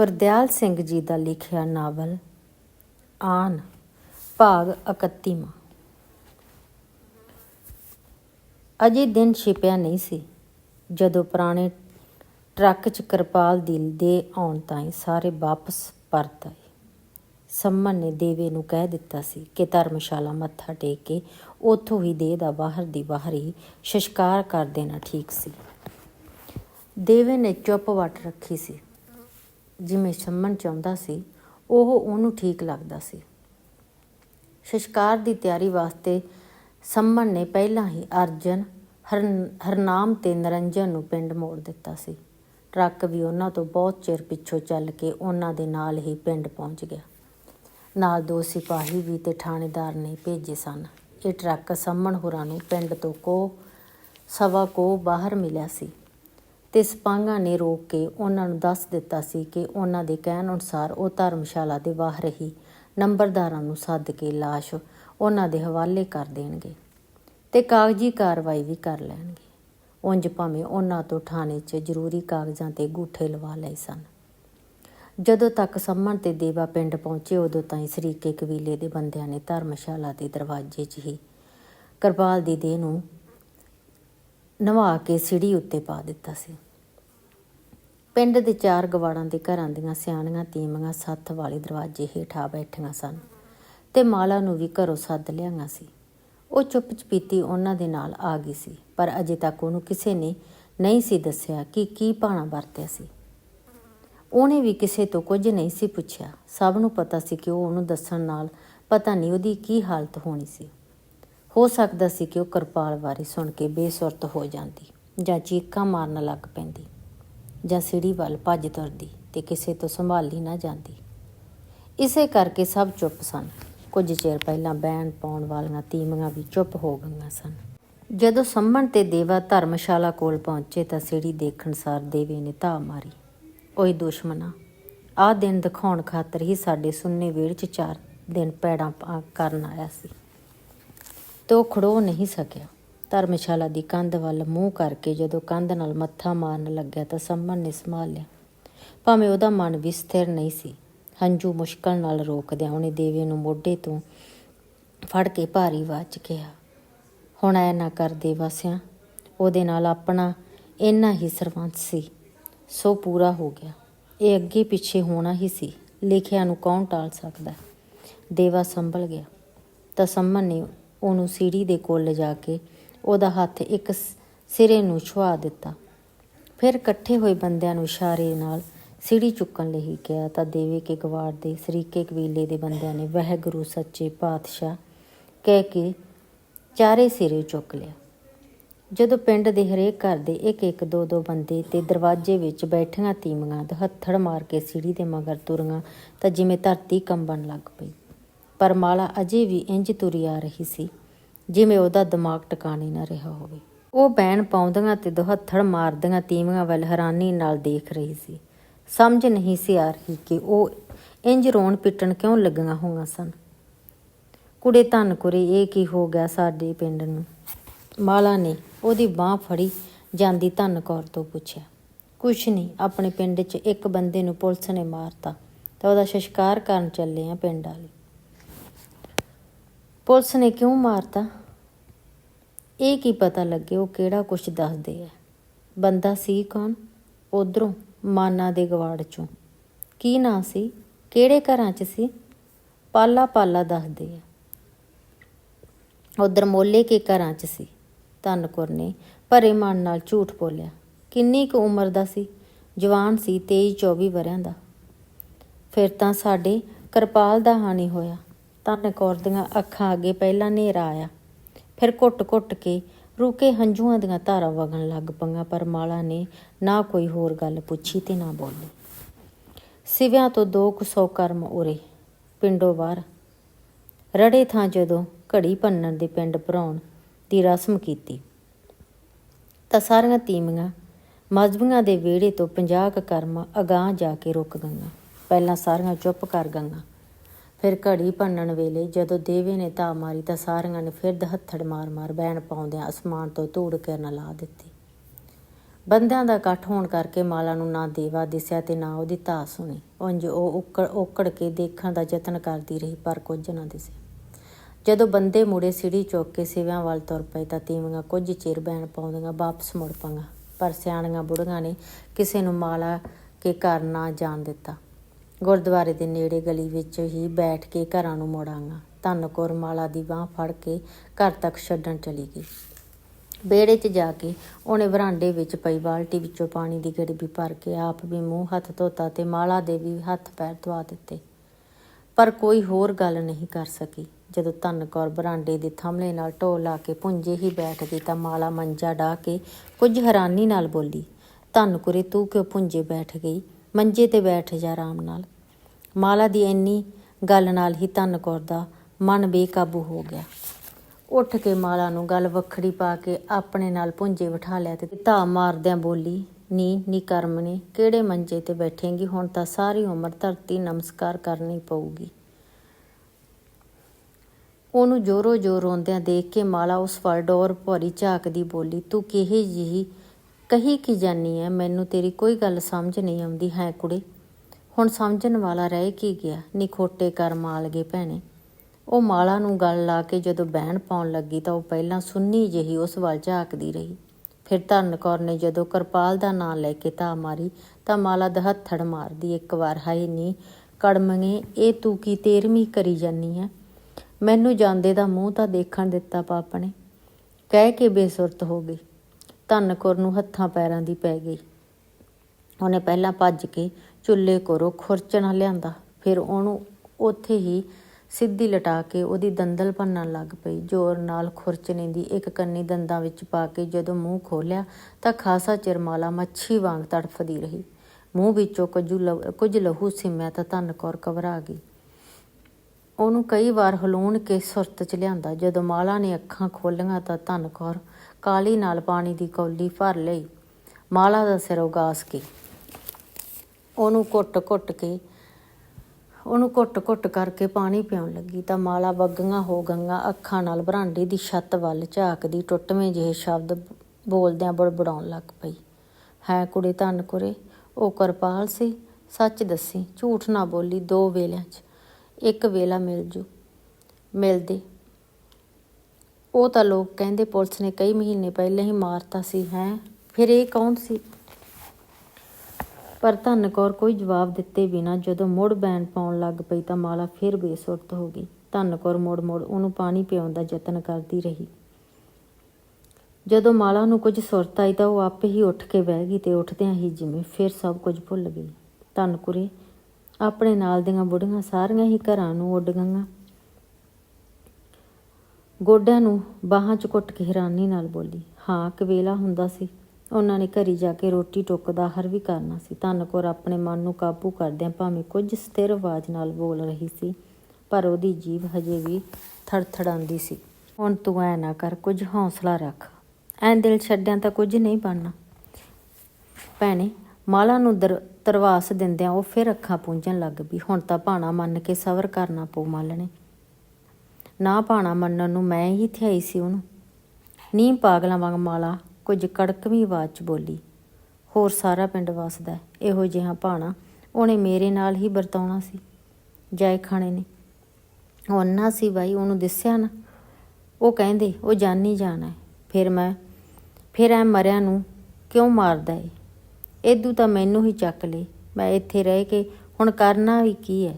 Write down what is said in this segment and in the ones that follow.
ਗੁਰਦਿਆਲ ਸਿੰਘ ਜੀ ਦਾ ਲਿਖਿਆ ਨਾਵਲ, ਆਨ, ਭਾਗ 31ਵਾਂ ਅਜੇ ਦਿਨ ਛਿਪਿਆ ਨਹੀਂ ਸੀ, ਜਦੋਂ ਪੁਰਾਣੇ ਟਰੱਕ 'ਚ ਕਿਰਪਾਲ ਦੀ ਦੇ ਆਉਣ ਤਾਈਂ ਸਾਰੇ ਵਾਪਸ ਪਰਤ ਆਏ। ਸੰਮਨ ਨੇ ਦੇਵੇ ਨੂੰ ਕਹਿ ਦਿੱਤਾ ਸੀ ਕਿ ਧਰਮਸ਼ਾਲਾ ਮੱਥਾ ਟੇਕ ਕੇ ਉੱਥੋਂ ਹੀ ਦੇਹ ਦਾ ਬਾਹਰ ਦੀ ਬਾਹਰ ਹੀ ਸ਼ਸ਼ਕਾਰ ਕਰ ਦੇਣਾ ਠੀਕ ਸੀ। ਦੇਵੇ ਨੇ ਚੁੱਪ ਵੱਟ ਰੱਖੀ ਸੀ। ਜਿਵੇਂ ਸੰਮਨ ਚਾਹੁੰਦਾ ਸੀ, ਉਹ ਉਹਨੂੰ ਠੀਕ ਲੱਗਦਾ ਸੀ। ਸ਼ਸ਼ਕਾਰ ਦੀ ਤਿਆਰੀ ਵਾਸਤੇ ਸੰਮਨ ਨੇ ਪਹਿਲਾਂ ਹੀ ਅਰਜਨ ਹਰਨ- ਹਰਨਾਮ ਤੇ ਨਰੰਜਨ ਨੂੰ ਪਿੰਡ ਮੋੜ ਦਿੱਤਾ ਸੀ। ਟਰੱਕ ਵੀ ਉਹਨਾਂ ਤੋਂ ਬਹੁਤ ਚਿਰ ਪਿੱਛੋਂ ਚੱਲ ਕੇ ਉਹਨਾਂ ਦੇ ਨਾਲ ਹੀ ਪਿੰਡ ਪਹੁੰਚ ਗਿਆ। ਨਾਲ ਦੋ ਸਿਪਾਹੀ ਵੀ ਤੇ ਥਾਣੇਦਾਰ ਨੇ ਭੇਜੇ ਸਨ। ਇਹ ਟਰੱਕ ਸੰਮਣ ਹੋਰਾਂ ਨੂੰ ਪਿੰਡ ਤੋਂ ਕੋ, ਸਵਾ ਕੋ ਬਾਹਰ ਮਿਲਿਆ ਸੀ। ਤੇ ਸਪਾਂਗਾ ਨੇ ਰੋਕ ਕੇ ਉਹਨਾਂ ਨੂੰ ਦੱਸ ਦਿੱਤਾ ਸੀ ਕਿ ਉਹਨਾਂ ਦੇ ਕਹਿਣ ਅਨੁਸਾਰ ਉਹ ਧਰਮਸ਼ਾਲਾ ਦੇ ਬਾਹਰ ਹੀ ਨੰਬਰਦਾਰਾਂ ਨੂੰ ਸੱਦ ਕੇ ਲਾਸ਼ ਉਹਨਾਂ ਦੇ ਹਵਾਲੇ ਕਰ ਦੇਣਗੇ ਤੇ ਕਾਗਜ਼ੀ ਕਾਰਵਾਈ ਵੀ ਕਰ ਲੈਣਗੇ। ਉਂਝ ਭਾਵੇਂ ਉਹਨਾਂ ਤੋਂ ਥਾਣੇ 'ਚ ਜ਼ਰੂਰੀ ਕਾਗਜ਼ਾਂ ਤੇ ਗੂਠੇ ਲਵਾ ਲਏ ਸਨ। ਜਦੋਂ ਤੱਕ ਸੰਮਣ ਤੇ ਦੇਵਾ ਪਿੰਡ ਪਹੁੰਚੇ, ਉਦੋਂ ਤਾਈਂ ਸਰੀਕੇ ਕਬੀਲੇ ਦੇ ਬੰਦਿਆਂ ਨੇ ਧਰਮਸ਼ਾਲਾ ਦੇ ਦਰਵਾਜ਼ੇ 'ਚ ਹੀ ਕਰਪਾਲ ਦੀ ਦੇਹ ਨੂੰ ਨਵਾ ਕੇ ਸਿੜੀ ਉੱਤੇ ਪਾ ਦਿੱਤਾ ਸੀ। ਪਿੰਡ ਦੇ ਚਾਰ ਗਵਾੜਾਂ ਦੇ ਘਰਾਂ ਦੀਆਂ ਸਿਆਣੀਆਂ ਤੀਮੀਆਂ ਸੱਥ ਵਾਲੇ ਦਰਵਾਜ਼ੇ ਹੇਠਾਂ ਬੈਠੀਆਂ ਸਨ ਤੇ ਮਾਲਾ ਨੂੰ ਵੀ ਘਰੋਂ ਸੱਦ ਲਿਆਂਗਾ ਸੀ। ਉਹ ਚੁੱਪ ਚਪੀਤੀ ਉਹਨਾਂ ਦੇ ਨਾਲ ਆ ਗਈ ਸੀ, ਪਰ ਅਜੇ ਤੱਕ ਉਹਨੂੰ ਕਿਸੇ ਨੇ ਨਹੀਂ ਸੀ ਦੱਸਿਆ ਕਿ ਕੀ ਭਾਣਾ ਵਰਤਿਆ ਸੀ। ਉਹਨੇ ਵੀ ਕਿਸੇ ਤੋਂ ਕੁਝ ਨਹੀਂ ਸੀ ਪੁੱਛਿਆ। ਸਭ ਨੂੰ ਪਤਾ ਸੀ ਕਿ ਉਹ ਉਹਨੂੰ ਦੱਸਣ ਨਾਲ ਪਤਾ ਨਹੀਂ ਉਹਦੀ ਕੀ ਹਾਲਤ ਹੋਣੀ ਸੀ। ਹੋ ਸਕਦਾ ਸੀ ਕਿ ਉਹ ਕਿਰਪਾਲ ਬਾਰੇ ਸੁਣ ਕੇ ਬੇਸੁਰਤ ਹੋ ਜਾਂਦੀ ਜਾਂ ਚੀਕਾਂ ਮਾਰਨ ਲੱਗ ਪੈਂਦੀ ਜਾਂ ਸਿੜੀ ਵੱਲ ਭੱਜ ਤੁਰਦੀ ਤੇ ਕਿਸੇ ਤੋਂ ਸੰਭਾਲੀ ਨਾ ਜਾਂਦੀ। ਇਸੇ ਕਰਕੇ ਸਭ ਚੁੱਪ ਸਨ। ਕੁਝ ਚਿਰ ਪਹਿਲਾਂ ਬੈਣ ਪਾਉਣ ਵਾਲੀਆਂ ਤੀਮੀਆਂ ਵੀ ਚੁੱਪ ਹੋ ਗਈਆਂ ਸਨ। ਜਦੋਂ ਸੰਭਣ ਤੇ ਦੇਵਾ ਧਰਮਸ਼ਾਲਾ ਕੋਲ ਪਹੁੰਚੇ ਤਾਂ ਸਿੜੀ ਦੇਖਣ ਸਾਰ ਦੇਵੇ ਨੇ ਧਾ ਮਾਰੀ। ਓਏ ਦੁਸ਼ਮਣਾ, ਆਹ ਦਿਨ ਦਿਖਾਉਣ ਖਾਤਰ ਹੀ ਸਾਡੇ ਸੁੰਨੇ ਵੇੜ 'ਚ ਚਾਰ ਦਿਨ ਪੈੜਾਂ ਪਾ- ਕਰਨ ਆਇਆ ਸੀ। ਤੇ ਉਹ ਖੜੋ ਨਹੀਂ ਸਕਿਆ। ਧਰਮਸ਼ਾਲਾ ਦੀ ਕੰਧ ਵੱਲ ਮੂੰਹ ਕਰਕੇ ਜਦੋਂ ਕੰਧ ਨਾਲ ਮੱਥਾ ਮਾਰਨ ਲੱਗਿਆ ਤਾਂ ਸੰਮਨ ਨੇ ਸੰਭਾਲ ਲਿਆ ਭਾਵੇਂ ਉਹਦਾ ਮਨ ਵੀ ਸਥਿਰ ਨਹੀਂ ਸੀ, ਹੰਝੂ ਮੁਸ਼ਕਲ ਨਾਲ ਰੋਕਦਿਆਂ ਉਹਨੇ ਦੇਵੇ ਨੂੰ ਮੋਢੇ ਤੋਂ ਫੜ ਕੇ ਭਾਰੀ ਆਵਾਜ਼ 'ਚ ਕਿਹਾ, ਹੁਣ ਐ ਨਾ ਕਰ ਦੇ ਵਸਿਆ ਉਹਦੇ ਨਾਲ ਆਪਣਾ ਇੰਨਾ ਹੀ ਸਰਵੰਸ ਸੀ, ਸੋ ਪੂਰਾ ਹੋ ਗਿਆ। ਇਹ ਅੱਗੇ ਪਿੱਛੇ ਹੋਣਾ ਹੀ ਸੀ, ਲਿਖਿਆ ਨੂੰ ਕੌਣ ਟਾਲ ਸਕਦਾ? ਦੇਵਾ ਸੰਭਲ ਗਿਆ। ਤਾਂ ਸੰਮਨ ਨੇ ਉਹਨੂੰ ਸੀੜੀ ਦੇ ਕੋਲ ਲਿਜਾ ਕੇ ਉਹਦਾ ਹੱਥ ਇੱਕ ਸ- ਸਿਰੇ ਨੂੰ ਛੁਆ ਦਿੱਤਾ। ਫਿਰ ਇਕੱਠੇ ਹੋਏ ਬੰਦਿਆਂ ਨੂੰ ਇਸ਼ਾਰੇ ਨਾਲ ਸੀੜੀ ਚੁੱਕਣ ਲਈ ਕਿਹਾ ਤਾਂ ਦੇਵੇ ਕੇ ਗਵਾੜ ਦੇ ਸਰੀਕੇ ਕਬੀਲੇ ਦੇ ਬੰਦਿਆਂ ਨੇ ਵਾਹਿਗੁਰੂ ਸੱਚੇ ਪਾਤਸ਼ਾਹ ਕਹਿ ਕੇ ਚਾਰੇ ਸਿਰੇ ਚੁੱਕ ਲਿਆ। ਜਦੋਂ ਪਿੰਡ ਦੇ ਹਰੇਕ ਘਰ ਦੇ ਇੱਕ ਇੱਕ ਦੋ ਦੋ ਬੰਦੇ ਤੇ ਦਰਵਾਜ਼ੇ ਵਿੱਚ ਬੈਠੀਆਂ ਤੀਮੀਆਂ ਤੇ ਹੱਥੜ ਮਾਰ ਕੇ ਸੀੜੀ ਦੇ ਮਗਰ ਤੁਰੀਆਂ ਤਾਂ ਜਿਵੇਂ ਧਰਤੀ ਕੰਬਣ ਲੱਗ ਪਈ। ਪਰ ਮਾਲਾ ਅਜੇ ਵੀ ਇੰਜ ਤੁਰੀ ਆ ਰਹੀ ਸੀ, ਜਿਵੇਂ ਉਹਦਾ ਦਿਮਾਗ ਟਿਕਾਣੇ ਨਾ ਰਿਹਾ ਹੋਵੇ। ਉਹ ਬੈਣ ਪਾਉਂਦੀਆਂ ਤੇ ਦੁਹੱਥੜ ਮਾਰਦੀਆਂ ਤੀਵੀਆਂ ਵੱਲ ਹੈਰਾਨੀ ਨਾਲ ਦੇਖ ਰਹੀ ਸੀ। ਸਮਝ ਨਹੀਂ ਸੀ ਆ ਰਹੀ ਕਿ ਉਹ ਇੰਜ ਰੋਣ ਪਿੱਟਣ ਕਿਉਂ ਲੱਗੀਆਂ ਹੋਈਆਂ ਸਨ। ਕੁੜੇ ਧੰਨ ਕੁਰੇ, ਇਹ ਕੀ ਹੋ ਗਿਆ ਸਾਡੇ ਪਿੰਡ ਨੂੰ? ਮਾਲਾ ਨੇ ਉਹਦੀ ਬਾਹ ਫੜੀ ਜਾਂਦੀ ਧੰਨ ਕੌਰ ਤੋਂ ਪੁੱਛਿਆ। ਕੁਛ ਨਹੀਂ, ਆਪਣੇ ਪਿੰਡ 'ਚ ਇੱਕ ਬੰਦੇ ਨੂੰ ਪੁਲਿਸ ਨੇ ਮਾਰਤਾ ਤਾਂ ਉਹਦਾ ਸ਼ਸ਼ਕਾਰ ਕਰਨ ਚੱਲੇ ਆ ਪਿੰਡ ਵਾਲੇ। ਪੁਲਿਸ ਨੇ ਕਿਉਂ ਮਾਰਤਾ? ਇਹ ਕੀ ਪਤਾ ਲੱਗੇ, ਉਹ ਕਿਹੜਾ ਕੁਛ ਦੱਸਦੇ ਆ? ਬੰਦਾ ਸੀ ਕੌਣ? ਉਧਰੋਂ ਮਾਨਾ ਦੇ ਗਵਾੜ ਚੋਂ। ਕੀ ਨਾਂ ਸੀ? ਕਿਹੜੇ ਘਰਾਂ 'ਚ ਸੀ? ਪਾਲਾ ਪਾਲਾ ਦੱਸਦੇ ਆ। ਉਧਰ ਮੋਲੇ ਕੇ ਘਰਾਂ 'ਚ ਸੀ, ਧੰਨਕੁਰ ਨੇ ਭਰੇ ਮਨ ਨਾਲ ਝੂਠ ਬੋਲਿਆ। ਕਿੰਨੀ ਕੁ ਉਮਰ ਦਾ ਸੀ? ਜਵਾਨ ਸੀ 23 24 ਵਰਿਆਂ ਦਾ। ਫਿਰ ਤਾਂ ਸਾਡੇ ਕਿਰਪਾਲ ਦਾ ਹਾਨੀ ਹੋਇਆ। ਧੰਨਕੌਰ ਦੀਆਂ ਅੱਖਾਂ ਅੱਗੇ ਪਹਿਲਾਂ ਹਨੇਰਾ ਆਇਆ। ਫਿਰ ਘੁੱਟ-ਘੁੱਟ ਕੇ ਰੁਕੇ ਹੰਝੂਆਂ ਦੀਆਂ ਧਾਰਾਂ ਵਗਣ ਲੱਗ ਪਈਆਂ, ਪਰ ਮਾਲਾ ਨੇ ਨਾ ਕੋਈ ਹੋਰ ਗੱਲ ਪੁੱਛੀ ਤੇ ਨਾ ਬੋਲੀ। ਸਿਵਿਆਂ ਤੋਂ ਦੋ ਕੁ ਸੌ ਕਰਮ ਉਰੇ, ਪਿੰਡੋਂ ਬਾਹਰ। ਰੜੇ ਥਾਂ ਜਦੋਂ ਘੜੀ ਭੰਨਣ ਦੇ ਪਿੰਡ ਭਰਾਉਣ ਦੀ ਰਸਮ ਕੀਤੀ। ਤਾਂ ਸਾਰੀਆਂ ਤੀਮੀਆਂ ਮਜ਼ਬੀਆਂ ਦੇ ਵਿਹੜੇ ਤੋਂ 50 ਕੁ ਕਰਮ ਅਗਾਹ ਜਾ ਕੇ ਰੁਕ ਗਈਆਂ। ਪਹਿਲਾਂ ਸਾਰੀਆਂ ਚੁੱਪ ਕਰ ਗਈਆਂ। ਫਿਰ ਘੜੀ ਭੰਨਣ ਵੇਲੇ ਜਦੋਂ ਦੇਵੇ ਨੇ ਧਾ ਮਾਰੀ ਤਾਂ ਸਾਰਿਆਂ ਨੇ ਫਿਰ ਦਹੱਥੜ ਮਾਰ-ਮਾਰ ਬੈਣ ਪਾਉਂਦਿਆਂ ਅਸਮਾਨ ਤੋਂ ਧੂੜ ਕਰਨ ਲਾ ਦਿੱਤੀ। ਬੰਦਿਆਂ ਦਾ ਇਕੱਠ ਹੋਣ ਕਰਕੇ ਮਾਲਾ ਨੂੰ ਨਾ ਦੇਵਾ ਦਿਸਿਆ ਤੇ ਨਾ ਉਹਦੀ ਧਾ ਸੁਣੀ। ਉਂਝ ਉਹ ਉੱਕੜ ਔਕੜ ਕੇ ਦੇਖਣ ਦਾ ਯਤਨ ਕਰਦੀ ਰਹੀ, ਪਰ ਕੁਝ ਨਾ ਦਿਸਿਆ। ਜਦੋਂ ਬੰਦੇ ਮੁੜੇ ਸਿੜੀ ਚੁੱਕ ਕੇ ਸਿਵਿਆਂ ਵੱਲ ਤੁਰ ਪਏ ਤਾਂ ਤੀਵੀਆਂ ਕੁਝ ਚਿਰ ਬੈਣ ਪਾਉਂਦੀਆਂ ਵਾਪਸ ਮੁੜ ਪਈਆਂ। ਪਰ ਸਿਆਣੀਆਂ ਬੁੜੀਆਂ ਨੇ ਕਿਸੇ ਨੂੰ ਮਾਲਾ ਕੇ ਘਰ ਨਾ ਜਾਣ ਦਿੱਤਾ। ਗੁਰਦੁਆਰੇ ਦੇ ਨੇੜੇ ਗਲੀ ਵਿੱਚ ਹੀ ਬੈਠ ਕੇ ਘਰਾਂ ਨੂੰ ਮੁੜਾਂਗਾ। ਧੰਨ ਕੌਰ ਮਾਲਾ ਦੀ ਬਾਹ ਫੜ ਕੇ ਘਰ ਤੱਕ ਛੱਡਣ ਚਲੀ ਗਈ। ਵਿਹੜੇ 'ਚ ਜਾ ਕੇ ਉਹਨੇ ਵਰਾਂਡੇ ਵਿੱਚ ਪਈ ਬਾਲਟੀ ਵਿੱਚੋਂ ਪਾਣੀ ਦੀ ਗੜਬੀ ਭਰ ਕੇ ਆਪ ਵੀ ਮੂੰਹ ਹੱਥ ਧੋਤਾ ਤੇ ਮਾਲਾ ਦੇ ਵੀ ਹੱਥ ਪੈਰ ਧਵਾ ਦਿੱਤੇ। ਪਰ ਕੋਈ ਹੋਰ ਗੱਲ ਨਹੀਂ ਕਰ ਸਕੀ। ਜਦੋਂ ਧੰਨ ਕੌਰ ਬਰਾਂਡੇ ਦੇ ਥੰਮਲੇ ਨਾਲ ਢੋ ਲਾ ਕੇ ਪੁੰਜੇ ਹੀ ਬੈਠ ਗਈ ਤਾਂ ਮਾਲਾ ਮੰਜਾ ਢਾ ਕੇ ਕੁਝ ਹੈਰਾਨੀ ਨਾਲ ਬੋਲੀ, ਧੰਨ ਕੁਰੇ, ਤੂੰ ਕਿਉਂ ਪੁੰਜੇ ਬੈਠ ਗਈ? ਮੰਜੇ ਤੇ ਬੈਠ ਜਾ ਆਰਾਮ ਨਾਲ। ਮਾਲਾ ਦੀ ਇੰਨੀ ਗੱਲ ਨਾਲ ਹੀ ਧੰਨ ਕੌਰ ਦਾ ਮਨ ਬੇਕਾਬੂ ਹੋ ਗਿਆ। ਉੱਠ ਕੇ ਮਾਲਾ ਨੂੰ ਗੱਲ ਵੱਖੜੀ ਪਾ ਕੇ ਆਪਣੇ ਨਾਲ ਪੁੰਜੇ ਬਿਠਾ ਲਿਆ ਤੇ ਧਾ ਮਾਰਦਿਆਂ ਬੋਲੀ, ਨੀ ਨੀ ਕਰਮ ਨੇ ਕਿਹੜੇ ਮੰਜੇ ਤੇ ਬੈਠੇਂਗੀ? ਹੁਣ ਤਾਂ ਸਾਰੀ ਉਮਰ ਧਰਤੀ ਨਮਸਕਾਰ ਕਰਨੀ ਪਊਗੀ। ਉਹਨੂੰ ਜੋਰੋ ਜੋਰ ਰੋਂਦਿਆਂ ਦੇਖ ਕੇ ਮਾਲਾ ਉਸ ਵੱਲ ਡੋਰ ਭਰੀ ਝਾਕਦੀ ਬੋਲੀ, ਤੂੰ ਕਿਹੇ ਜਿਹੀ ਕਹੀ ਕੀ ਜਾਨੀ ਐ, ਮੈਨੂੰ ਤੇਰੀ ਕੋਈ ਗੱਲ ਸਮਝ ਨਹੀਂ ਆਉਂਦੀ, ਹੈ ਕੁੜੇ? ਹੁਣ ਸਮਝਣ ਵਾਲਾ ਰਹਿ ਕੀ ਗਿਆ? ਨਿਖੋਟੇ ਕਰ ਮਾਲ ਗਏ ਭੈਣੇ। ਉਹ ਮਾਲਾ ਨੂੰ ਗੱਲ ਲਾ ਕੇ ਜਦੋਂ ਬਹਿਣ ਪਾਉਣ ਲੱਗੀ ਤਾਂ ਉਹ ਪਹਿਲਾਂ ਸੁੰਨੀ ਜਿਹੀ ਉਸ ਵੱਲ ਝਾਕਦੀ ਰਹੀ। ਫਿਰ ਧਰਨ ਕੌਰ ਨੇ ਜਦੋਂ ਕਿਰਪਾਲ ਦਾ ਨਾਂ ਲੈ ਕੇ ਧਾ ਮਾਰੀ ਤਾਂ ਮਾਲਾ ਦਹੱਥੜ ਮਾਰਦੀ, ਇੱਕ ਵਾਰ ਹਾਏ ਨੀ ਕੜਮਗੇ ਇਹ ਤੂੰ ਕੀ ਤੇਰਵੀਂ ਕਰੀ ਜਾਨੀ ਐ? ਮੈਨੂੰ ਜਾਂਦੇ ਦਾ ਮੂੰਹ ਤਾਂ ਦੇਖਣ ਦਿੱਤਾ ਪਾਪ ਨੇ ਕਹਿ ਕੇ ਬੇਸੁਰਤ ਹੋ ਗਈ। ਧੰਨ ਕੌਰ ਨੂੰ ਹੱਥਾਂ ਪੈਰਾਂ ਦੀ ਪੈ ਗਈ। ਉਹਨੇ ਪਹਿਲਾਂ ਭੱਜ ਕੇ ਚੁੱਲ੍ਹੇ ਕੋਰੋਂ ਖੁਰਚਣਾ ਲਿਆਂਦਾ। ਫਿਰ ਉਹਨੂੰ ਉੱਥੇ ਹੀ ਸਿੱਧੀ ਲਟਾ ਕੇ ਉਹਦੀ ਦੰਦਲ ਭੰਨਣ ਲੱਗ ਪਈ। ਜ਼ੋਰ ਨਾਲ ਖੁਰਚਣੇ ਦੀ ਇੱਕ ਕੰਨੀ ਦੰਦਾਂ ਵਿੱਚ ਪਾ ਕੇ ਜਦੋਂ ਮੂੰਹ ਖੋਲਿਆ ਤਾਂ ਖਾਸਾ ਚਿਰ ਮਾਲਾ ਮੱਛੀ ਵਾਂਗ ਤੜਫਦੀ ਰਹੀ। ਮੂੰਹ ਵਿੱਚੋਂ ਕੁਝ ਲਹੂ- ਕੁਝ ਲਹੂ ਸਿੰਮਿਆ ਤਾਂ ਧੰਨ ਕੌਰ ਘਬਰਾ ਗਈ। ਉਹਨੂੰ ਕਈ ਵਾਰ ਹਲੂਣ ਕੇ ਸੁਰਤ ਚ ਲਿਆਂਦਾ। ਜਦੋਂ ਮਾਲਾ ਨੇ ਅੱਖਾਂ ਖੋਲੀਆਂ ਤਾਂ ਧੰਨ ਕੌਰ ਕਾਲੀ ਨਾਲ ਪਾਣੀ ਦੀ ਕੌਲੀ ਭਰ ਲਈ। ਮਾਲਾ ਦਾ ਸਿਰ ਉਗਾਸ ਕੇ। ਉਹਨੂੰ ਘੁੱਟ-ਘੁੱਟ ਕੇ, ਉਹਨੂੰ ਘੁੱਟ-ਘੁੱਟ ਕਰਕੇ ਪਾਣੀ ਪਿਉਣ ਲੱਗੀ ਤਾਂ ਮਾਲਾ ਬੱਗੀਆਂ ਹੋ ਗਈਆਂ ਅੱਖਾਂ ਨਾਲ ਬਰਾਂਡੇ ਦੀ ਛੱਤ ਵੱਲ ਝਾਕਦੀ ਟੁੱਟਵੇਂ ਜਿਹੇ ਸ਼ਬਦ ਬੋਲਦਿਆਂ ਬੜਬੜਾਉਣ ਲੱਗ ਪਈ। ਹੈ ਕੁੜੇ ਧੰਨ ਕੁਰੇ, ਉਹ ਕਿਰਪਾਲ ਸੀ, ਸੱਚ ਦੱਸੀ, ਝੂਠ ਨਾ ਬੋਲੀ ਦੋ ਵੇਲਿਆਂ 'ਚ। ਇੱਕ ਵੇਲਾ ਮਿਲ ਜੂ। ਮਿਲਦੇ ਉਹ ਤਾਂ ਲੋਕ ਕਹਿੰਦੇ ਪੁਲਿਸ ਨੇ ਕਈ ਮਹੀਨੇ ਪਹਿਲਾਂ ਹੀ ਮਾਰਤਾ ਸੀ, ਹੈ? ਫਿਰ ਇਹ ਕੌਣ ਸੀ? ਪਰ ਧੰਨ ਕੌਰ ਕੋਈ ਜਵਾਬ ਦਿੱਤੇ ਬਿਨਾ ਜਦੋਂ ਮੁੜ ਬੈਨ ਪਾਉਣ ਲੱਗ ਪਈ ਤਾਂ ਮਾਲਾ ਫਿਰ ਬੇਸੁਰਤ ਹੋ ਗਈ। ਧੰਨ ਕੌਰ ਮੁੜ ਮੁੜ ਉਹਨੂੰ ਪਾਣੀ ਪਿਆਉਣ ਦਾ ਯਤਨ ਕਰਦੀ ਰਹੀ। ਜਦੋਂ ਮਾਲਾ ਨੂੰ ਕੁਝ ਸੁਰਤ ਆਈ ਤਾਂ ਉਹ ਆਪੇ ਹੀ ਉੱਠ ਕੇ ਬਹਿ ਗਈ ਤੇ ਉੱਠਦਿਆਂ ਹੀ ਜਿਵੇਂ ਫਿਰ ਸਭ ਕੁਝ ਭੁੱਲ ਗਈ। ਧੰਨ ਕੁਰੇ, ਆਪਣੇ ਨਾਲ ਦੀਆਂ ਬੁੜੀਆਂ ਸਾਰੀਆਂ ਹੀ ਘਰਾਂ ਨੂੰ ਉੱਡ ਗਈਆਂ। ਗੋਡਿਆਂ ਨੂੰ ਬਾਹਾਂ 'ਚ ਘੁੱਟ ਕੇ ਹੈਰਾਨੀ ਨਾਲ ਬੋਲੀ, ਹਾਂ ਕਵੇਲਾ ਹੁੰਦਾ ਸੀ। ਉਹਨਾਂ ਨੇ ਘਰੀ ਜਾ ਕੇ ਰੋਟੀ ਟੁੱਕ ਦਾ ਹਰ ਵੀ ਕਰਨਾ ਸੀ। ਧੰਨ ਕੌਰ ਆਪਣੇ ਮਨ ਨੂੰ ਕਾਬੂ ਕਰਦਿਆਂ ਭਾਵੇਂ ਕੁਝ ਸਥਿਰ ਆਵਾਜ਼ ਨਾਲ ਬੋਲ ਰਹੀ ਸੀ, ਪਰ ਉਹਦੀ ਜੀਭ ਹਜੇ ਵੀ ਥੜਥੜਾਉਂਦੀ ਸੀ। ਹੁਣ ਤੂੰ ਐ ਨਾ ਕਰ, ਕੁਝ ਹੌਸਲਾ ਰੱਖ। ਐਂ ਦਿਲ ਛੱਡਿਆਂ ਤਾਂ ਕੁਝ ਨਹੀਂ ਬਣਨਾ। ਭੈਣੇ, ਮਾਲਾ ਨੂੰ ਦਰ, ਤਰਵਾਸ ਦਿੰਦਿਆਂ ਉਹ ਫਿਰ ਅੱਖਾਂ ਪੂੰਝਣ ਲੱਗ ਪਈ। ਹੁਣ ਤਾਂ ਭਾਣਾ ਮੰਨ ਕੇ ਸਬਰ ਕਰਨਾ ਪਊ ਮਾਲਣੇ। ਨਾ ਭਾਣਾ ਮੰਨਣ ਨੂੰ ਮੈਂ ਹੀ ਥਿਆਈ ਸੀ ਉਹਨੂੰ। ਨੀ ਪਾਗਲਾਂ ਵਾਂਗ ਮਾਲਾ, ਕੁਝ ਕੜਕਵੀਂ ਆਵਾਜ਼ 'ਚ ਬੋਲੀ। ਹੋਰ ਸਾਰਾ ਪਿੰਡ ਵਸਦਾ ਇਹੋ ਜਿਹਾ ਭਾਣਾ ਉਹਨੇ ਮੇਰੇ ਨਾਲ ਹੀ ਵਰਤਾਉਣਾ ਸੀ। ਜਾਏ ਖਾਣੇ ਨੇ। ਉਹਨਾਂ ਸੀ ਬਾਈ, ਉਹਨੂੰ ਦਿਸਿਆ ਨਾ। ਉਹ ਕਹਿੰਦੇ, ਉਹ ਜਾਨੀ ਜਾਣਾ ਫਿਰ ਮੈਂ, ਫਿਰ ਐ ਮਰਿਆ ਨੂੰ ਕਿਉਂ ਮਾਰਦਾ ਏ? ਇਦੂ ਤਾਂ ਮੈਨੂੰ ਹੀ ਚੱਕ ਲੇ। ਮੈਂ ਇੱਥੇ ਰਹਿ ਕੇ ਹੁਣ ਕਰਨਾ ਵੀ ਕੀ ਹੈ?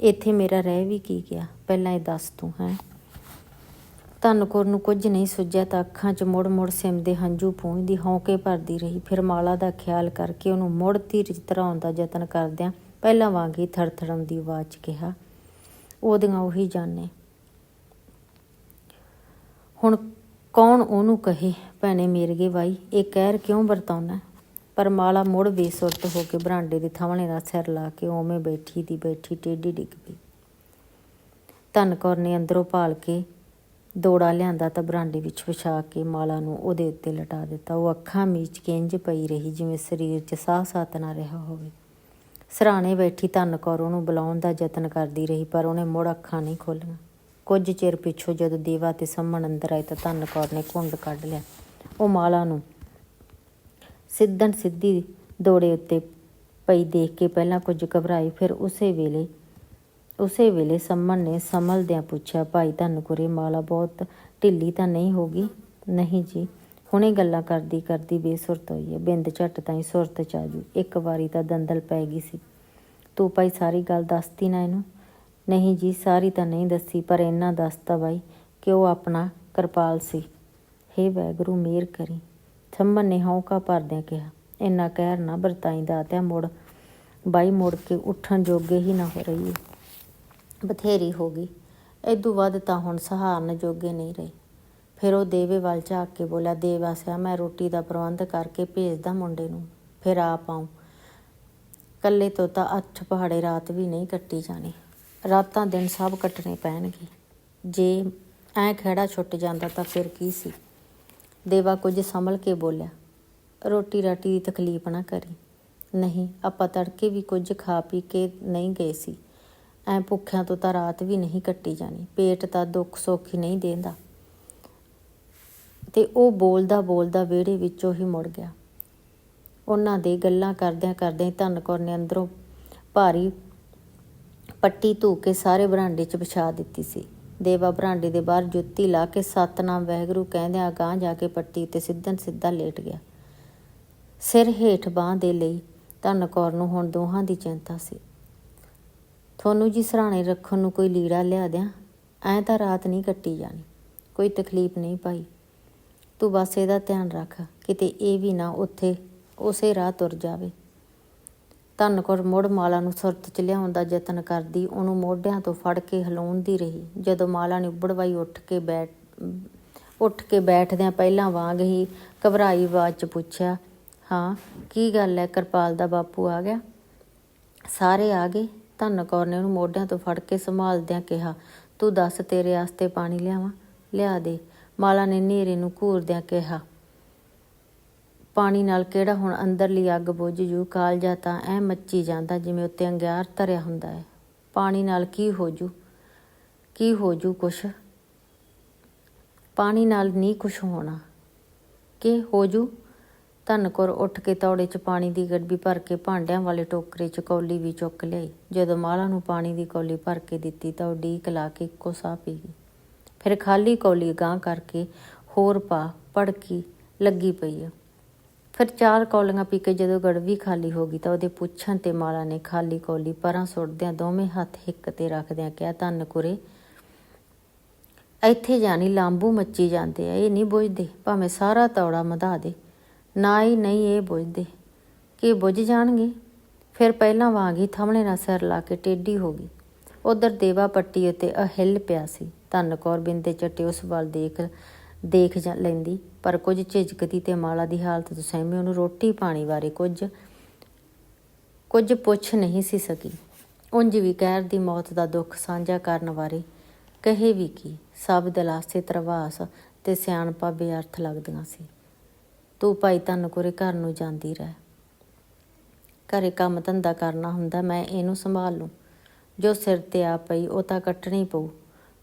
ਇੱਥੇ ਮੇਰਾ ਰਹਿ ਵੀ ਕੀ ਗਿਆ? ਪਹਿਲਾਂ ਇਹ ਦੱਸ ਤੂੰ, ਹੈ? ਧੰਨ ਕੌਰ ਨੂੰ ਕੁਝ ਨਹੀਂ ਸੁੱਝਿਆ ਤਾਂ ਅੱਖਾਂ 'ਚ ਮੁੜ-ਮੁੜ ਸਿਮਦੇ ਹੰਝੂ ਪੂੰਝਦੀ ਹੌਂਕੇ ਭਰਦੀ ਰਹੀ। ਫਿਰ ਮਾਲਾ ਦਾ ਖਿਆਲ ਕਰਕੇ ਉਹਨੂੰ ਮੁੜ ਧੀਰਜ ਧਰਾਉਣ ਦਾ ਯਤਨ ਕਰਦਿਆਂ ਪਹਿਲਾਂ ਵਾਂਗ ਹੀ ਥਰਥੜਾਉਂਦੀ ਆਵਾਜ਼ 'ਚ ਕਿਹਾ, ਉਹਦੀਆਂ ਉਹੀ ਜਾਣੇ ਹੁਣ ਕੌਣ ਉਹਨੂੰ ਕਹੇ, ਭੈਣੇ ਮੇਰਗੇ ਬਾਈ? ਇਹ ਕਹਿਰ ਕਿਉਂ ਵਰਤਾਉਣਾ? ਪਰ ਮਾਲਾ ਮੁੜ ਬੇਸੁਰਤ ਹੋ ਕੇ ਬਰਾਂਡੇ ਦੇ ਥਾਵਣੇ ਦਾ ਸਿਰ ਲਾ ਕੇ ਉਵੇਂ ਬੈਠੀ ਦੀ ਬੈਠੀ ਟੇਢੀ ਡਿੱਗ ਪਈ। ਧੰਨ ਕੌਰ ਨੇ ਅੰਦਰੋਂ ਭਾਲ ਕੇ ਦੋੜਾ ਲਿਆਂਦਾ ਤਾਂ ਬਰਾਂਡੇ ਵਿੱਚ ਵਿਛਾ ਕੇ ਮਾਲਾ ਨੂੰ ਉਹਦੇ ਉੱਤੇ ਲਟਾ ਦਿੱਤਾ। ਉਹ ਅੱਖਾਂ ਮੀਚ ਕੇ ਇੰਜ ਪਈ ਰਹੀ, ਜਿਵੇਂ ਸਰੀਰ 'ਚ ਸਾਹ ਸਾਤ ਨਾ ਰਿਹਾ ਹੋਵੇ। ਸਰਾਣੇ ਬੈਠੀ ਧੰਨ ਕੌਰ ਉਹਨੂੰ ਬੁਲਾਉਣ ਦਾ ਯਤਨ ਕਰਦੀ ਰਹੀ, ਪਰ ਉਹਨੇ ਮੁੜ ਅੱਖਾਂ ਨਹੀਂ ਖੋਲੀਆਂ ਕੁਝ ਚਿਰ ਪਿੱਛੋਂ ਜਦੋਂ ਦੇਵਾ ਤੇ ਸੰਮਣ ਅੰਦਰ ਆਏ ਤਾਂ ਧੰਨ ਕੌਰ ਨੇ ਕੁੰਡ ਕੱਢ ਲਿਆ। ਉਹ ਮਾਲਾ ਨੂੰ ਸਿੱਧਣ ਸਿੱਧੀ ਦੌੜੇ ਉੱਤੇ ਪਈ ਦੇਖ ਕੇ ਪਹਿਲਾਂ ਕੁਝ ਘਬਰਾਈ, ਫਿਰ ਉਸੇ ਵੇਲੇ ਉਸੇ ਵੇਲੇ ਸੰਮਨ ਨੇ ਸੰਭਲਦਿਆਂ ਪੁੱਛਿਆ, ਭਾਈ, ਤੁਹਾਨੂੰ ਧੰਨਕੁਰੇ ਮਾਲਾ ਬਹੁਤ ਢਿੱਲੀ ਤਾਂ ਨਹੀਂ ਹੋਗੀ ਨਹੀਂ ਜੀ। ਹੁਣੇ ਗੱਲਾਂ ਕਰਦੀ ਕਰਦੀ ਬੇਸੁਰਤ ਹੋਈ ਹੈ। ਬਿੰਦ ਝੱਟ ਤਾਂ ਹੀ ਸੁਰਤ ਚ ਆ ਜੂ। ਇੱਕ ਵਾਰੀ ਤਾਂ ਦੰਦਲ ਪੈ ਗਈ ਸੀ। ਤੂੰ ਭਾਈ ਸਾਰੀ ਗੱਲ ਦੱਸਤੀ ਨਾ ਇਹਨੂੰ? ਨਹੀਂ ਜੀ, ਸਾਰੀ ਤਾਂ ਨਹੀਂ ਦੱਸੀ, ਪਰ ਇੰਨਾ ਦੱਸਤਾ ਬਾਈ ਕਿ ਉਹ ਆਪਣਾ ਕਿਰਪਾਲ ਸੀ। ਹੇ ਵੈਗਰੂ ਮੇਰ ਕਰੀ। ਸੰਮਨ ਨੇ ਹੌਂਕਾ ਭਰਦਿਆਂ ਕਿਹਾ, ਇੰਨਾ ਕਹਿਰ ਨਾ ਵਰਤਾਈ ਦਾ ਤੇ ਮੁੜ ਬਾਈ ਮੁੜ ਕੇ ਉੱਠਣ ਜੋਗੇ ਹੀ ਨਾ ਹੋ ਰਹੀ ਬਥੇਰੀ ਹੋ ਗਈ। ਏਦੂ ਵੱਧ ਤਾਂ ਹੁਣ ਸਹਾਰਨ ਜੋਗੇ ਨਹੀਂ ਰਹੇ। ਫਿਰ ਉਹ ਦੇਵੇ ਵੱਲ ਝਾਕ ਕੇ ਬੋਲਿਆ, ਦੇਵ ਆਸਿਆ, ਮੈਂ ਰੋਟੀ ਦਾ ਪ੍ਰਬੰਧ ਕਰਕੇ ਭੇਜਦਾ ਮੁੰਡੇ ਨੂੰ। ਫਿਰ ਆਪ ਆਉਂ। ਕੱਲੇ ਤੋਂ ਤਾਂ ਅੱਠ ਪਹਾੜੇ ਰਾਤ ਵੀ ਨਹੀਂ ਕੱਟੀ ਜਾਣੀ। ਰਾਤਾਂ ਦਿਨ ਸਭ ਕੱਟਣੇ ਪੈਣਗੇ। ਜੇ ਐ ਖੜਾ ਛੁੱਟ ਜਾਂਦਾ ਤਾਂ ਫਿਰ ਕੀ ਸੀ? ਦੇਵਾ ਕੁਝ ਸੰਭਲ ਕੇ ਬੋਲਿਆ ਰੋਟੀ ਰਾਟੀ ਦੀ ਤਕਲੀਫ ਨਾ ਕਰੀ। ਨਹੀਂ, ਆਪਾਂ ਤੜਕੇ ਵੀ ਕੁਝ ਖਾ ਪੀ ਕੇ ਨਹੀਂ ਗਏ ਸੀ। ਐ ਭੁੱਖਿਆਂ ਤੋਂ ਤਾਂ ਰਾਤ ਵੀ ਨਹੀਂ ਕੱਟੀ ਜਾਣੀ, ਪੇਟ ਤਾਂ ਦੁੱਖ ਸੁੱਖ ਨਹੀਂ ਦੇਂਦਾ। ਤੇ ਉਹ ਬੋਲਦਾ ਬੋਲਦਾ ਵਿਹੜੇ ਵਿੱਚੋਂ ਹੀ ਮੁੜ ਗਿਆ। ਉਹਨਾਂ ਦੇ ਗੱਲਾਂ ਕਰਦਿਆਂ ਕਰਦਿਆਂ ਧੰਨ ਕੌਰ ਨੇ ਅੰਦਰੋਂ ਭਾਰੀ ਪੱਟੀ ਧੂ ਕੇ ਸਾਰੇ ਬਰਾਂਡੇ 'ਚ ਵਿਛਾ ਦਿੱਤੀ ਸੀ। ਦੇਵਾ ਬਰਾਂਡੇ ਦੇ ਬਾਹਰ ਜੁੱਤੀ ਲਾ ਕੇ ਸਤਨਾਮ ਵਾਹਿਗੁਰੂ ਕਹਿੰਦਿਆਂ ਅਗਾਂਹ ਜਾ ਕੇ ਪੱਟੀ ਤੇ ਸਿੱਧਨ ਸਿੱਧਾ ਲੇਟ ਗਿਆ। ਸਿਰ ਹੇਠ ਬਾਹ ਦੇ ਲਈ ਧੰਨ ਕੌਰ ਨੂੰ ਹੁਣ ਦੋਹਾਂ ਦੀ ਚਿੰਤਾ ਸੀ। ਤੁਹਾਨੂੰ ਜੀ ਸਰਾਣੇ ਰੱਖਣ ਨੂੰ ਕੋਈ ਲੀੜਾ ਲਿਆ ਦਿਆਂ? ਐਂ ਤਾਂ ਰਾਤ ਨਹੀਂ ਕੱਟੀ ਜਾਣੀ। ਕੋਈ ਤਕਲੀਫ ਨਹੀਂ ਪਾਈ ਤੂੰ ਬਸ ਇਹਦਾ ਧਿਆਨ ਰੱਖ। ਕਿਤੇ ਇਹ ਵੀ ਨਾ ਉੱਥੇ ਉਸੇ ਰਾਹ ਤੁਰ ਜਾਵੇ। ਧੰਨ ਕੌਰ ਮੁੜ ਮਾਲਾ ਨੂੰ ਸੁਰਤ ਚ ਲਿਆਉਣ ਦਾ ਯਤਨ ਕਰਦੀ, ਉਹਨੂੰ ਮੋਢਿਆਂ ਤੋਂ ਫੜ ਕੇ ਹਿਲਾਉਂਦੀ ਰਹੀ। ਜਦੋਂ ਮਾਲਾ ਨੇ ਉੱਬੜਵਾਈ ਉੱਠ ਕੇ ਬੈਠ, ਉੱਠ ਕੇ ਬੈਠਦਿਆਂ ਪਹਿਲਾਂ ਵਾਂਗ ਹੀ ਘਬਰਾਈ ਆਵਾਜ਼ ਚ ਪੁੱਛਿਆ, ਹਾਂ, ਕੀ ਗੱਲ ਹੈ ਕਿਰਪਾਲ ਦਾ ਬਾਪੂ ਆ ਗਿਆ? ਸਾਰੇ ਆ ਗਏ। ਧੰਨ ਕੌਰ ਨੇ ਉਹਨੂੰ ਮੋਢਿਆਂ ਤੋਂ ਫੜ ਕੇ ਸੰਭਾਲਦਿਆਂ ਕਿਹਾ, ਤੂੰ ਦੱਸ ਤੇਰੇ ਵਾਸਤੇ ਪਾਣੀ ਲਿਆਵਾਂ? ਲਿਆ ਦੇ। ਮਾਲਾ ਨੇ ਨੇਰੇ ਨੂੰ ਘੂਰਦਿਆਂ ਕਿਹਾ ਪਾਣੀ ਨਾਲ ਕਿਹੜਾ ਹੁਣ ਅੰਦਰਲੀ ਅੱਗ ਬੁੱਝ ਜੂ? ਕਾਲਜਾ ਤਾਂ ਐ ਮੱਚੀ ਜਾਂਦਾ ਜਿਵੇਂ ਉੱਤੇ ਅੰਗਿਆਰ ਧਰਿਆ ਹੁੰਦਾ ਹੈ। ਪਾਣੀ ਨਾਲ ਕੀ ਹੋ ਜੂ? ਕੀ ਹੋ ਜੂ ਕੁਛ? ਪਾਣੀ ਨਾਲ ਨਹੀਂ ਕੁਛ ਹੋਣਾ। ਕਿ ਹੋ ਜੂ? ਧੰਨਕੌਰ ਉੱਠ ਕੇ ਤੌੜੇ 'ਚ ਪਾਣੀ ਦੀ ਗੱਡੀ ਭਰ ਕੇ ਭਾਂਡਿਆਂ ਵਾਲੇ ਟੋਕਰੇ 'ਚ ਕੌਲੀ ਵੀ ਚੁੱਕ ਲਈ ਜਦੋਂ ਮਾਲਾ ਨੂੰ ਪਾਣੀ ਦੀ ਕੌਲੀ ਭਰ ਕੇ ਦਿੱਤੀ ਤਾਂ ਉਹ ਡੀਕ ਲਾ ਕੇ ਇੱਕੋ ਸਾਹ ਪੀ ਗਈ। ਫਿਰ ਖਾਲੀ ਕੌਲੀ ਗਾਂ ਕਰਕੇ ਹੋਰ ਪਾ, ਪੜਕੀ, ਲੱਗੀ ਪਈ ਆ। ਫਿਰ ਚਾਰ ਕੌਲੀਆਂ ਪੀ ਕੇ ਜਦੋਂ ਗੜਵੀ ਖਾਲੀ ਹੋ ਗਈ ਤਾਂ ਉਹਦੇ ਪੁੱਛਣ ਤੇ ਮਾਲਾ ਨੇ ਖਾਲੀ ਕੌਲੀ ਪਰਾਂ ਸੁੱਟਦਿਆਂ ਦੋਵੇਂ ਹੱਥ ਹਿੱਕ ਤੇ ਰੱਖਦਿਆਂ ਕਿਹਾ, ਧੰਨ ਕੁਰੇ, ਇੱਥੇ ਜਾਣੀ ਲਾਂਬੂ ਮੱਚੀ ਜਾਂਦੇ ਆ, ਇਹ ਨਹੀਂ ਬੁਝਦੇ, ਭਾਵੇਂ ਸਾਰਾ ਤੌੜਾ ਮਧਾ ਦੇ। ਨਾ ਹੀ ਨਹੀਂ ਇਹ ਬੁਝਦੇ। ਕਿ ਬੁੱਝ ਜਾਣਗੇ? ਫਿਰ ਪਹਿਲਾਂ ਵਾਂਗ ਹੀ ਥਮਲੇ ਨਾਲ ਸਿਰ ਲਾ ਕੇ ਟੇਢੀ ਹੋ ਗਈ। ਉਧਰ ਦੇਵਾ ਪੱਟੀ ਉੱਤੇ ਅਹਿਲ ਪਿਆ ਸੀ। ਧੰਨ ਕੌਰ ਬਿੰਦੇ ਚੱਟੇ ਉਸ ਵੱਲ ਦੇਖ ਦੇਖ ਜਾ ਲੈਂਦੀ, ਪਰ ਕੁਝ ਝਿਜਕਦੀ ਤੇ ਮਾਲਾ ਦੀ ਹਾਲਤ ਤੋਂ ਸਹਿਮੇ ਉਹਨੂੰ ਰੋਟੀ ਪਾਣੀ ਬਾਰੇ ਕੁਝ ਕੁਝ ਪੁੱਛ ਨਹੀਂ ਸੀ ਸਕੀ। ਉਂਝ ਵੀ ਕਹਿਰ ਦੀ ਮੌਤ ਦਾ ਦੁੱਖ ਸਾਂਝਾ ਕਰਨ ਬਾਰੇ ਕਹੇ ਵੀ ਕੀ, ਸਭ ਦਲਾਸੇ, ਤਰਵਾਸ ਤੇ ਸਿਆਣਪਾ ਬੇਅਰਥ ਲੱਗਦੀਆਂ ਸੀ। ਤੂੰ ਭਾਈ ਧੰਨ ਕੋਰੇ ਘਰ ਨੂੰ ਜਾਂਦੀ ਰਹਿ। ਘਰੇ ਕੰਮ ਧੰਦਾ ਕਰਨਾ ਹੁੰਦਾ, ਮੈਂ ਇਹਨੂੰ ਸੰਭਾਲ। ਲੂੰ ਜੋ ਸਿਰ ਤੇ ਆ ਪਈ, ਉਹ ਤਾਂ ਕੱਟਣੀ ਪਊ।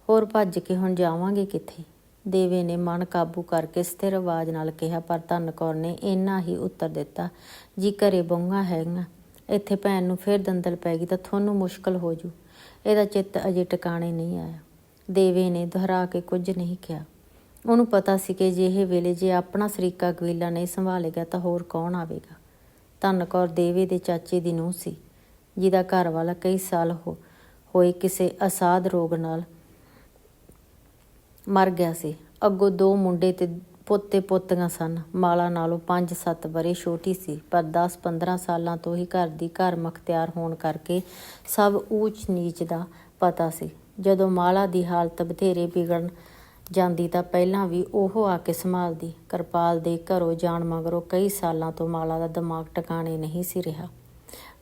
ਹੋਰ ਭੱਜ ਕੇ ਹੁਣ ਜਾਵਾਂਗੇ ਕਿੱਥੇ? ਦੇਵੇ ਨੇ ਮਨ ਕਾਬੂ ਕਰਕੇ ਸਥਿਰ ਆਵਾਜ਼ ਨਾਲ ਕਿਹਾ, ਪਰ ਧੰਨ ਕੌਰ ਨੇ ਇੰਨਾ ਹੀ ਉੱਤਰ ਦਿੱਤਾ, ਜੀ ਘਰੇ ਬੰਗਾ ਹੈਗਾ ਇੱਥੇ ਭੈਣ ਨੂੰ ਫੇਰ ਦੰਦਲ ਪੈ ਗਈ ਤਾਂ ਤੁਹਾਨੂੰ ਮੁਸ਼ਕਲ ਹੋ ਜੂ। ਇਹਦਾ ਚਿੱਤ ਅਜੇ ਟਿਕਾਣੇ ਨਹੀਂ ਆਇਆ। ਦੇਵੇ ਨੇ ਦੁਹਰਾ ਕੇ ਕੁਝ ਨਹੀਂ ਕਿਹਾ। ਉਹਨੂੰ ਪਤਾ ਸੀ ਕਿ ਜੇ ਵੇਲੇ ਜੇ ਆਪਣਾ ਸਰੀਕਾ ਕਵੀਲਾ ਨਹੀਂ ਸੰਭਾਲੇਗਾ ਤਾਂ ਹੋਰ ਕੌਣ ਆਵੇਗਾ। ਧੰਨ ਕੌਰ ਦੇਵੇ ਦੇ ਚਾਚੇ ਦੀ ਨੂੰਹ ਸੀ, ਜਿਹਦਾ ਘਰ ਵਾਲਾ ਕਈ ਸਾਲ ਹੋ, ਹੋਏ ਕਿਸੇ ਅਸਾਧ ਰੋਗ ਨਾਲ ਮਰ ਗਿਆ ਸੀ। ਅੱਗੋਂ ਦੋ ਮੁੰਡੇ ਤੇ ਪੋਤੇ ਪੋਤੀਆਂ ਸਨ। ਮਾਲਾ ਨਾਲੋਂ 5-7 ਬਰੇ ਛੋਟੀ ਸੀ, ਪਰ 10-15 ਸਾਲਾਂ ਤੋਂ ਹੀ ਘਰ ਦੀ ਘਰ ਮਖਤਿਆਰ ਹੋਣ ਕਰਕੇ ਸਭ ਊਚ ਨੀਚ ਦਾ ਪਤਾ ਸੀ। ਜਦੋਂ ਮਾਲਾ ਦੀ ਹਾਲਤ ਬਥੇਰੇ ਵਿਗੜਨ ਜਾਂਦੀ ਤਾਂ ਪਹਿਲਾਂ ਵੀ ਉਹ ਆ ਕੇ ਸੰਭਾਲਦੀ। ਕਿਰਪਾਲ ਦੇ ਘਰੋਂ ਜਾਣ ਮਗਰੋਂ ਕਈ ਸਾਲਾਂ ਤੋਂ ਮਾਲਾ ਦਾ ਦਿਮਾਗ ਟਿਕਾਣੇ ਨਹੀਂ ਸੀ ਰਿਹਾ।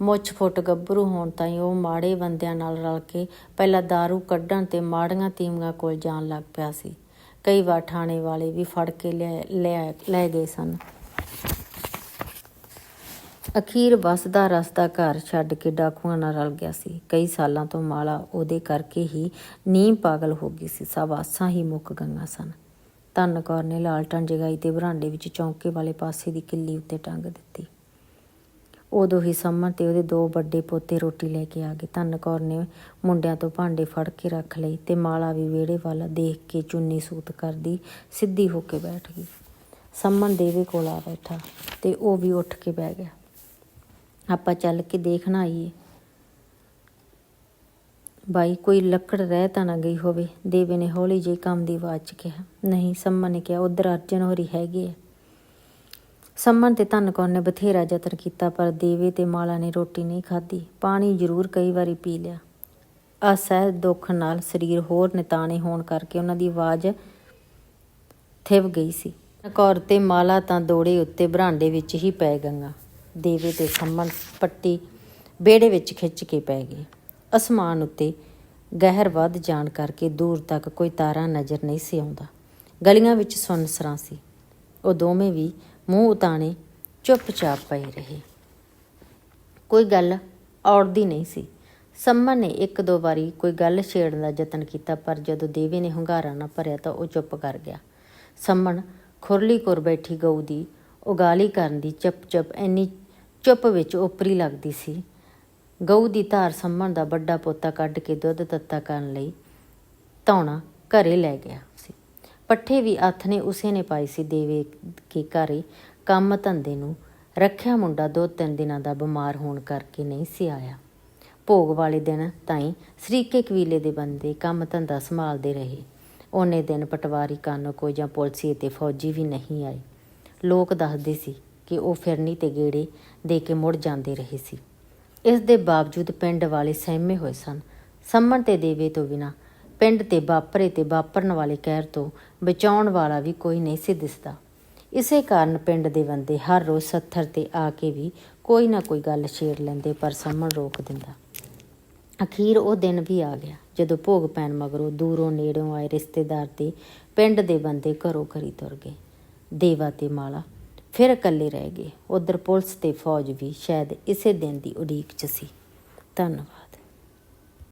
ਮੁੱਛ ਫੁੱਟ ਗੱਭਰੂ ਹੋਣ ਤਾਈਂ ਉਹ ਮਾੜੇ ਬੰਦਿਆਂ ਨਾਲ ਰਲ ਕੇ ਪਹਿਲਾਂ दारू ਕੱਢਣ ਤੇ ਮਾੜੀਆਂ ਤੀਮੀਆਂ ਕੋਲ ਜਾਣ ਲੱਗ ਪਿਆ ਸੀ। ਕਈ ਵਾਰ ਥਾਣੇ ਵਾਲੇ ਵੀ ਫੜ ਕੇ ਲੈ ਲੈ ਲੈ ਗਏ ਸਨ। ਅਖੀਰ ਵਸਦਾ ਰਸਤਾ ਘਰ ਛੱਡ ਕੇ ਡਾਕੂਆਂ ਨਾਲ ਰਲ ਗਿਆ ਸੀ। ਕਈ ਸਾਲਾਂ ਤੋਂ ਮਾਲਾ ਉਹਦੇ ਕਰਕੇ ਹੀ ਨੀਂਹ ਪਾਗਲ ਹੋ ਗਈ ਸੀ। ਸਭ ਆਸਾਂ ਹੀ ਮੁੱਕ ਗਈਆਂ ਸਨ। ਧੰਨ ਕੌਰ ਨੇ ਲਾਲਟਨ ਜਗਾਈ ਤੇ ਬਰਾਂਡੇ ਵਿੱਚ ਚੌਂਕੇ ਵਾਲੇ ਪਾਸੇ ਦੀ ਕਿੱਲੀ ਉੱਤੇ ਟੰਗ ਦਿੱਤੀ। ਉਦੋਂ ਹੀ ਸੰਮਨ ਤੇ ਉਹਦੇ ਦੋ ਵੱਡੇ ਪੋਤੇ ਰੋਟੀ ਲੈ ਕੇ ਆ ਗਏ। ਧੰਨ ਕੌਰ ਨੇ ਮੁੰਡਿਆਂ ਤੋਂ ਭਾਂਡੇ ਫੜ ਕੇ ਰੱਖ ਲਈ ਤੇ ਮਾਲਾ ਵੀ ਵਿਹੜੇ ਵੱਲ ਦੇਖ ਕੇ ਚੁੰਨੀ ਸੂਤ ਕਰਦੀ ਸਿੱਧੀ ਹੋ ਕੇ ਬੈਠ ਗਈ। ਸੰਮਨ ਦੇਵੇ ਕੋਲ ਆ ਬੈਠਾ ਤੇ ਉਹ ਵੀ ਉੱਠ ਕੇ ਬਹਿ ਗਿਆ। ਆਪਾਂ ਚੱਲ ਕੇ ਦੇਖਣਾ ਆਈਏ ਬਾਈ, ਕੋਈ ਲੱਕੜ ਰਹਿ ਤਾਂ ਨਾ ਗਈ ਹੋਵੇ। ਦੇਵੇ ਨੇ ਹੌਲੀ ਜਿਹੀ ਕੰਮ ਦੀ ਆਵਾਜ਼ 'ਚ ਕਿਹਾ, ਨਹੀਂ ਸੰਮਨ ਨੇ ਕਿਹਾ, ਉਧਰ ਅਰਜਨ ਹੋਰੀ ਹੈਗੇ ਆ। ਸੰਮਨ ਤੇ ਧੰਨ ਕੌਰ ਨੇ ਬਥੇਰਾ ਯਤਨ ਕੀਤਾ, ਪਰ ਦੇਵੇ ਤੇ ਮਾਲਾ ਨੇ ਰੋਟੀ ਨਹੀਂ ਖਾਧੀ। ਪਾਣੀ ਜ਼ਰੂਰ ਕਈ ਵਾਰੀ ਪੀ ਲਿਆ। ਅਸਹਿ ਦੁੱਖ ਨਾਲ ਸਰੀਰ ਹੋਰ ਨਿਤਾਣੇ ਹੋਣ ਕਰਕੇ ਉਹਨਾਂ ਦੀ ਆਵਾਜ਼ ਥਿਵ ਗਈ ਸੀ। ਕੌਰ ਤੇ ਮਾਲਾ ਤਾਂ ਦੋੜੇ ਉੱਤੇ ਬਰਾਂਡੇ ਵਿੱਚ ਹੀ ਪੈ ਗਈਆਂ। ਦੇਵੇ ਤੇ ਸੰਮਨ ਪੱਟੀ ਬੇੜੇ ਵਿੱਚ ਖਿੱਚ ਕੇ ਪੈ ਗਏ। ਅਸਮਾਨ ਉੱਤੇ ਗਹਿਰ ਵੱਧ ਜਾਣ ਕਰਕੇ ਦੂਰ ਤੱਕ ਕੋਈ ਤਾਰਾ ਨਜ਼ਰ ਨਹੀਂ ਸੀ ਆਉਂਦਾ। ਗਲੀਆਂ ਵਿੱਚ ਸੁੰਨਸਰਾਂ ਸੀ। ਉਹ ਦੋਵੇਂ ਵੀ ਮੂੰਹ ਉਤਾਣੇ ਚੁੱਪਚਾਪ ਪਏ ਰਹੇ। ਕੋਈ ਗੱਲ ਔੜਦੀ ਨਹੀਂ ਸੀ। ਸੰਮਨ ਨੇ ਇੱਕ ਦੋ ਵਾਰੀ ਕੋਈ ਗੱਲ ਛੇੜਨ ਦਾ ਯਤਨ ਕੀਤਾ, ਪਰ ਜਦੋਂ ਦੇਵੇ ਨੇ ਹੁੰਗਾਰਾ ਨਾ ਭਰਿਆ ਤਾਂ ਉਹ ਚੁੱਪ ਕਰ ਗਿਆ। ਸੰਮਣ ਖੁਰਲੀ ਕੋਰ ਬੈਠੀ ਗਊ ਦੀ ਉਗਾਲੀ ਕਰਨ ਦੀ ਚੁੱਪ ਚੁੱਪ ਐਨੀ ਚੁੱਪ ਵਿੱਚ ਉਪਰੀ ਲੱਗਦੀ ਸੀ। ਗਊ ਦੀ ਧਾਰ ਸੰਮਣ ਦਾ ਵੱਡਾ ਪੋਤਾ ਕੱਢ ਕੇ ਦੁੱਧ ਤੱਤਾ ਕਰਨ ਲਈ ਧੌਣਾ ਘਰੇ ਲੈ ਗਿਆ ਸੀ। ਪੱਠੇ ਵੀ ਹੱਥ ਨੇ ਉਸੇ ਨੇ ਪਾਈ ਸੀ ਦੇਵੇ ਕੇ ਘਰੇ, ਕੰਮ ਧੰਦੇ ਨੂੰ। ਰੱਖਿਆ ਮੁੰਡਾ ਦੋ ਤਿੰਨ ਦਿਨਾਂ ਦਾ ਬਿਮਾਰ ਹੋਣ ਕਰਕੇ ਨਹੀਂ ਸੀ ਆਇਆ। ਭੋਗ ਵਾਲੇ ਦਿਨ ਤਾਈਂ ਸਰੀਕੇ ਕਬੀਲੇ ਦੇ ਬੰਦੇ ਕੰਮ ਧੰਦਾ ਸੰਭਾਲਦੇ ਰਹੇ। ਉਹਨੇ ਦਿਨ ਪਟਵਾਰੀ ਕਾਨੋ ਕੋਈ ਜਾਂ ਪੁਲਸੀ ਅਤੇ ਫੌਜੀ ਵੀ ਨਹੀਂ ਆਏ। ਲੋਕ ਦੱਸਦੇ ਸੀ ਕਿ ਉਹ ਫਿਰਨੀ ਤੇ ਗੇੜੇ ਦੇ ਕੇ ਮੁੜ ਜਾਂਦੇ ਰਹੇ ਸੀ। ਇਸ ਦੇ ਬਾਵਜੂਦ ਪਿੰਡ ਵਾਲੇ ਸਹਿਮੇ ਹੋਏ ਸਨ। ਸੰਮਣ ਤੇ ਦੇਵੇ ਤੋਂ ਬਿਨਾ ਪਿੰਡ ਤੇ ਵਾਪਰੇ ਤੇ ਵਾਪਰਨ ਵਾਲੇ ਕਹਿਰ ਤੋਂ ਬਚਾਉਣ ਵਾਲਾ ਵੀ ਕੋਈ ਨਹੀਂ ਸੀ ਦਿਸਦਾ। ਇਸੇ ਕਾਰਨ ਪਿੰਡ ਦੇ ਬੰਦੇ ਹਰ ਰੋਜ਼ ਸੱਥਰ ਤੇ ਆ ਕੇ ਵੀ ਕੋਈ ਨਾ ਕੋਈ ਗੱਲ ਛੇੜ ਲੈਂਦੇ ਪਰ ਸੰਮਣ ਰੋਕ ਦਿੰਦਾ। ਅਖੀਰ ਉਹ ਦਿਨ ਵੀ ਆ ਗਿਆ ਜਦੋਂ ਭੋਗ ਪੈਣ ਮਗਰੋਂ ਦੂਰੋਂ ਨੇੜੋਂ ਆਏ ਰਿਸ਼ਤੇਦਾਰ ਤੇ ਪਿੰਡ ਦੇ ਬੰਦੇ ਘਰੋਂ ਘਰੀ ਤੁਰ ਗਏ। ਦੇਵਾ ਤੇ ਮਾਲਾ ਫਿਰ ਇਕੱਲੇ ਰਹਿ ਗਏ। ਉਧਰ ਪੁਲਿਸ ਤੇ ਫੌਜ ਵੀ ਸ਼ਾਇਦ ਇਸੇ ਦਿਨ ਦੀ ਉਡੀਕ 'ਚ ਸੀ। ਧੰਨਵਾਦ।